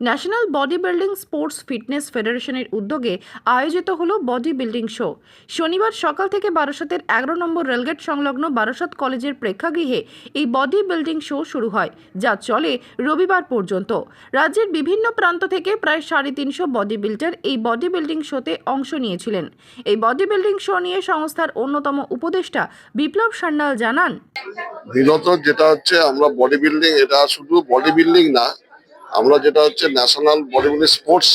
National body building sports fitness ফেডারেশনের উদ্যোগে আয়োজিত হলো বডি বিল্ডিং শো। শনিবার সকাল থেকে বারাসাতের এগারো নম্বর রেলগেট সংলগ্ন বারাসাত কলেজের প্রেক্ষাগৃহে এই বডি বিল্ডিং শো শুরু হয়, যা চলে রবিবার পর্যন্ত। রাজ্যের বিভিন্ন প্রান্ত থেকে প্রায় সাড়ে তিনশো বডি বিল্ডার এই বডি বিল্ডিং শোতে অংশ নিয়েছিলেন। এই বডি বিল্ডিং শো নিয়ে সংস্থার অন্যতম উপদেষ্টা বিপ্লব সান্যাল জানান বিগত যেটা হচ্ছে আমরা বডি বিল্ডিং এটা শুধু বডি বিল্ডিং না আমরা যেটা হচ্ছে national body building sports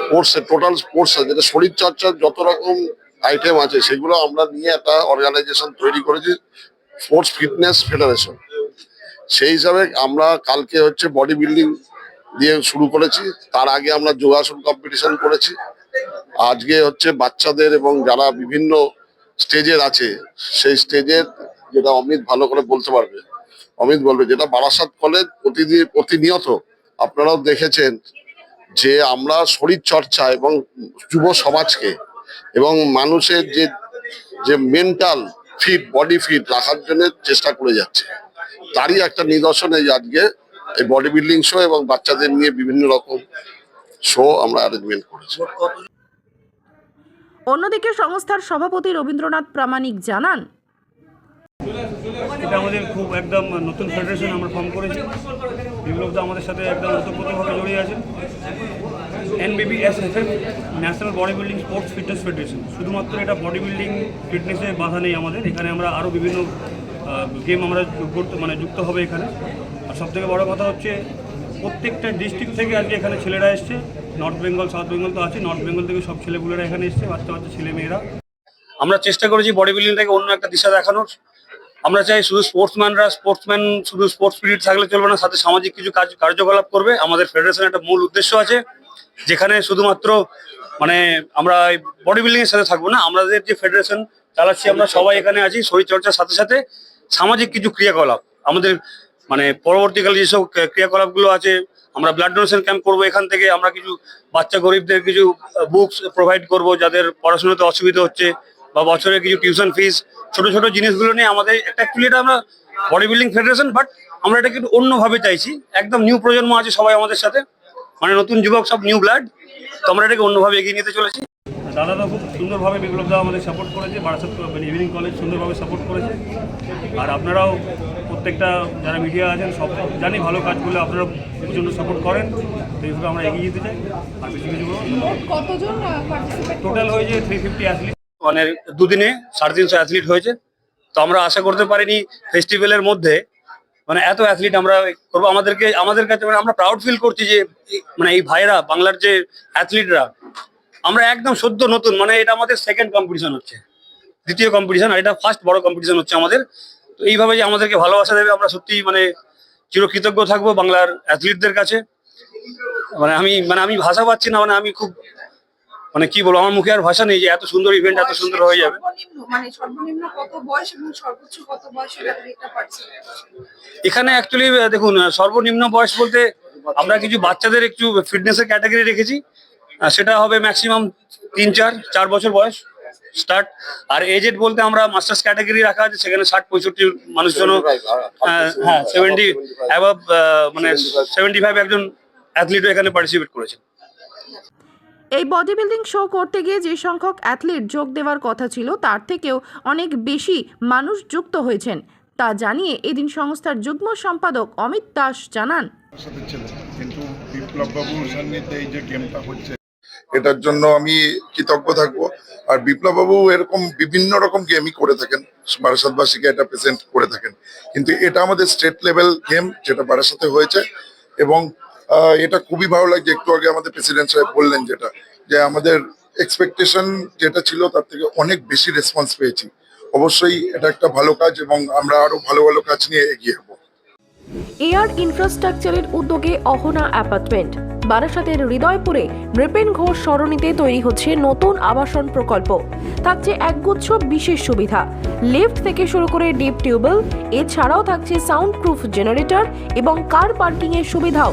sports total sports যেটা শরীর চর্চার যত রকম আইটেম আছে, সেগুলো আমরা নিয়ে একটা অর্গানাইজেশন তৈরি করেছি স্পোর্টস ফিটনেস ফেডারেশন সেই হিসাবে আমরা কালকে হচ্ছে বডি বিল্ডিং দিয়ে শুরু করেছি, তার আগে আমরা যোগাসন কম্পিটিশন করেছি। আজকে হচ্ছে বাচ্চাদের এবং যারা বিভিন্ন স্টেজের আছে, সেই স্টেজের যেটা অমিত ভালো করে বলতে পারবে, অমিত বলবে, যেটা বারাসাত কলেজ প্রতিদিন প্রতিনিয়ত আপনারাও দেখেছেন যে আমরা শরীর চর্চা এবং যুব সমাজকে এবং মানুষের যে যে মেন্টাল ফিট বডি ফিট রাখার জন্য চেষ্টা করে যাচ্ছে। তারই একটা নিদর্শন এই আজকে এই বডি বিল্ডিং শো এবং বাচ্চাদের নিয়ে বিভিন্ন রকম শো আমরা অ্যারেঞ্জমেন্ট করেছি। অন্যদিকে সংস্থার সভাপতি রবীন্দ্রনাথ প্রামাণিক জানান এটা আমাদের খুব একদম নতুন ফেডারেশন আমরা ফর্ম করেছি। বিপ্লব দা আমাদের সাথে একদম ওতপ্রোতভাবে জড়িয়ে আছেন। NBB S F F national body building sports fitness federation শুধুমাত্র এটা বডি বিল্ডিং ফিটনেসে বাধা নেই আমাদের। এখানে আমরা আরও বিভিন্ন গেম আমরা করতে মানে যুক্ত হবে এখানে। আর সবথেকে বড় কথা হচ্ছে, প্রত্যেকটা ডিস্ট্রিক্ট থেকে আজকে এখানে ছেলেরা এসছে। নর্থ বেঙ্গল সাউথ বেঙ্গল তো আছে। নর্থ বেঙ্গল থেকে সব ছেলেগুলোরা এখানে এসছে বাচ্চা বাচ্চা ছেলে মেয়েরা আমরা চেষ্টা করেছি বডি বিল্ডিংটাকে অন্য একটা দিশা দেখানোর। আমরা চাই শুধু স্পোর্টসম্যানরা স্পোর্টসম্যান শুধু স্পোর্টস স্পিরিট থাকলে চলবে না, সাথে সামাজিক কিছু কাজ, কার্যকলাপ করবে। আমাদের ফেডারেশনের একটা মূল উদ্দেশ্য আছে, যেখানে শুধুমাত্র মানে আমরা বডি বিল্ডিং এর সাথে থাকব না, আমাদের যে ফেডারেশন চালাচ্ছি, আমরা সবাই এখানে আছি, শরীরচর্চার সাথে সাথে সামাজিক কিছু ক্রিয়াকলাপ। আমাদের মানে পরবর্তীকালে যেসব ক্রিয়া- ক্রিয়াকলাপগুলো আছে, আমরা ব্লাড ডোনেশন ক্যাম্প করব এখান থেকে, আমরা কিছু বাচ্চা গরিবদের কিছু বুকস প্রোভাইড করব, যাদের পড়াশোনাতে অসুবিধা হচ্ছে বা বছরে কিছু টিউশন ফিস ছোট ছোট জিনিসগুলো নিয়ে আমাদের একটা অ্যাকচুয়ালি এটা আমরা বডি বিল্ডিং ফেডারেশন বাট আমরা এটাকে একটু অন্যভাবে চাইছি। একদম নিউ প্রজন্ম আছে সবাই আমাদের সাথে। মানে নতুন যুবক সব নিউ ব্লাড তো আমরা এটাকে অন্যভাবে এগিয়ে নিতে চলেছি। দাদারা খুব সুন্দরভাবে বিপ্লব দা আমাদের সাপোর্ট করেছে বারাসাত মানে ইভিনিং কলেজ সুন্দরভাবে সাপোর্ট করেছে। আর আপনারাও প্রত্যেকটা যারা মিডিয়া আছেন সব জানি ভালো কাজগুলো আপনারা প্রচণ্ড সাপোর্ট করেন। তো এইভাবে আমরা এগিয়ে যেতে চাই। আর বেশি কিছু টোটাল হয়েছে থ্রি ফিফটি অ্যাথলিট মানে দুদিনে সাড়ে তিনশো অ্যাথলিট হয়েছে। তো আমরা আশা করতে পারিনি ফেস্টিভ্যালের মধ্যে মানে এত অ্যাথলিট আমরা করব। আমাদেরকে, আমাদের কাছে মানে আমরা প্রাউড ফিল করছি যে মানে এই ভাইরা বাংলার যে অ্যাথলিটরা আমরা একদম সদ্য নতুন মানে এটা আমাদের সেকেন্ড কম্পিটিশন হচ্ছে। দ্বিতীয় কম্পিটিশন আর এটা ফার্স্ট বড় কম্পিটিশন হচ্ছে আমাদের। তো এইভাবে যে আমাদেরকে ভালোবাসা দেবে, আমরা সত্যি মানে চিরকৃতজ্ঞ থাকব বাংলার অ্যাথলিটদের কাছে। মানে আমি মানে আমি ভাষা পাচ্ছি না মানে আমি খুব মানে কি বলব আমার মুখে আর ভাষা নেই যে এত সুন্দর ইভেন্ট এত সুন্দর হয়ে যাবে। সর্বনিম্ন মানে এখানে অ্যাকচুয়ালি দেখুন সর্বনিম্ন বয়স বলতে আমরা কিছু বাচ্চাদের একটু ফিটনেসের ক্যাটাগরি রেখেছি। সেটা হবে ম্যাক্সিমাম তিন চার চার বছর বয়স স্টার্ট আর এজেড বলতে আমরা মাস্টার্স ক্যাটাগরি রাখা আছে সেখানে ষাট পঁয়ষট্টি মানুষজন হ্যাঁ সেভেন্টি অ্যাবাভ মানে সেভেন্টি ফাইভ একজন অ্যাথলিটও এখানে পার্টিসিপেট করেছে। এই বডি বিল্ডিং শো করতে গিয়ে যে সংখ্যক অ্যাথলিট যোগ দেওয়ার কথা ছিল তার থেকেও অনেক বেশি মানুষ যুক্ত হয়েছেন। তা জানিয়ে এদিন সংস্থার যুগ্ম সম্পাদক অমিত দাস জানান। কিন্তু বিপ্লব বাবুর সান্নিধ্যে এই যে গেমটা হচ্ছে এটার জন্য আমি কৃতজ্ঞ থাকব। আর বিপ্লব বাবু এরকম বিভিন্ন রকম গেমই করে থাকেন বারাসাতবাসীকে এটা প্রেজেন্ট করে থাকেন। কিন্তু এটা আমাদের স্টেট লেভেল গেম যেটা বারাসাতে হয়েছে এবং এটা খুবই ভালো লাগছে। একটু আগে আমাদের প্রেসিডেন্ট সাহেব বললেন যেটা, যে আমাদের এক্সপেকটেশন যেটা ছিল তার থেকে অনেক বেশি রেসপন্স পেয়েছি। অবশ্যই এটা একটা ভালো কাজ এবং আমরা আরও ভালো ভালো কাজ নিয়ে এগিয়ে যাব এয়ার ইনফ্রাস্ট্রাকচারের উদ্যোগে অহনা অ্যাপার্টমেন্ট বারাসাতের হৃদয়পুরে নৃপেন ঘোষ সরণিতে তৈরি হচ্ছে নতুন আবাসন প্রকল্প। থাকছে একগুচ্ছ বিশেষ সুবিধা। লিফট থেকে শুরু করে ডিপ টিউবওয়েল এছাড়াও থাকছে সাউন্ড প্রুফ জেনারেটর এবং কার পার্কিংয়ের সুবিধাও।